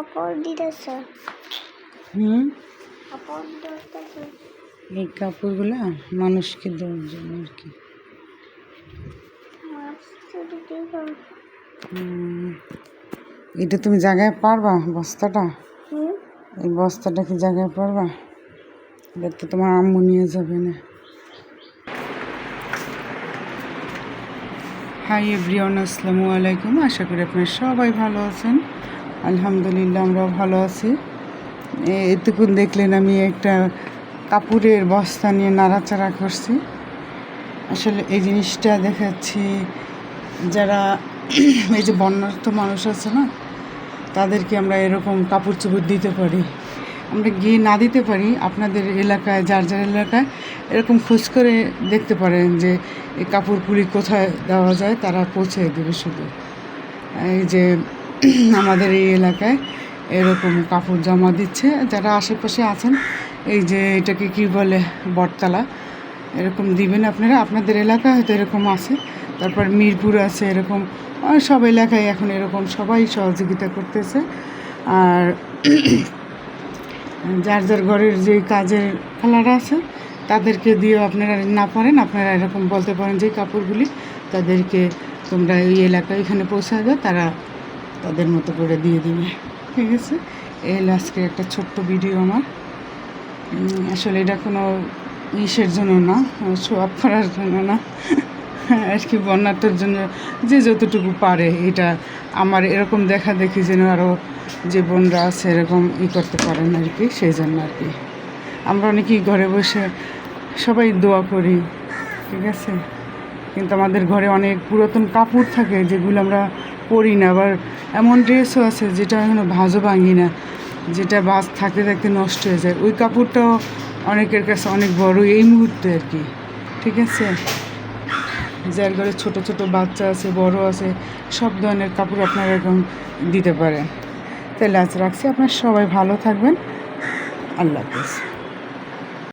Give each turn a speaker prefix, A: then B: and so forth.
A: কাপড় দিতেছে
B: হুম
A: কাপড় দিতেছে
B: এই কাপড়গুলো মানুষকে দেওয়ার জন্য আর কি। এটা তুমি জায়গায় পারবা বস্তাটা? এই বস্তাটা কি জায়গায় পারবা? এটা তো তোমার আম্মু নিয়ে যাবে না। হাই এভরিওয়ান আসসালামু আলাইকুম। আশা করি আপনারা সবাই ভালো আছেন। আলহামদুলিল্লাহ, আমরাও ভালো আছি। এতক্ষণ দেখলেন আমি একটা কাপড়ের বস্তা নিয়ে নাড়াচাড়া করছি। আসলে এই জিনিসটা দেখাচ্ছি, যারা এই যে বন্যার্থ মানুষ আছে না, তাদেরকে আমরা এরকম কাপড় চোপড় দিতে পারি। আমরা গিয়ে না দিতে পারি, আপনাদের এলাকায়, যার যার এলাকায়, এরকম খোঁজ করে দেখতে পারেন যে এই কাপড় কাপড়গুলি কোথায় দেওয়া যায়, তারা পৌঁছে দেবে শুধু। এই যে আমাদের এই এলাকায় এরকম কাপড় জমা দিচ্ছে। যারা আশেপাশে আছেন, এই যে এটাকে কি বলে, বটতলা, এরকম দিবেন আপনারা। আপনাদের এলাকায় হয়তো এরকম আছে। তারপর মিরপুর আছে এরকম। সব এলাকায় এখন এরকম সবাই সহযোগিতা করতেছে। আর যার যার ঘরের যে কাজের খেলারা আছে, তাদেরকে দিয়েও আপনারা না পারেন। আপনারা এরকম বলতে পারেন যে কাপড়গুলি তাদেরকে তোমরা এই এলাকায় এখানে পৌঁছাবে। তারা তাদের মতো করে দিয়ে দিবে, ঠিক আছে? এই আজকে একটা ছোট্ট ভিডিও আমার। আসলে এটা কোনো ইসের জন্য না শো আপ করার জন্য না। আর কি বন্যাটার জন্য যে যতটুকু পারে এটা। আমার এরকম দেখা দেখি যেন আরও যে বোনরা আছে এরকম ই করতে পারেন আর কি, সেই জন্য আর কি। আমরা অনেকেই ঘরে বসে সবাই দোয়া করি, ঠিক আছে? কিন্তু আমাদের ঘরে অনেক পুরাতন কাপড় থাকে যেগুলো আমরা পরি না। আবার এমন ড্রেসও আছে যেটা এখনও ভাঁজও ভাঙি না, যেটা বাস থাকতে থাকতে নষ্ট হয়ে যায়। ওই কাপড়টাও অনেকের কাছে অনেক বড় এই মুহূর্তে আর কি। ঠিক আছে? যার ঘরে ছোট ছোট বাচ্চা আছে, বড় আছে, সব ধরনের কাপড় আপনারা এরকম দিতে পারেন। তাহলে আজ রাখছি। আপনার সবাই ভালো থাকবেন। আল্লাহ হাফিজ।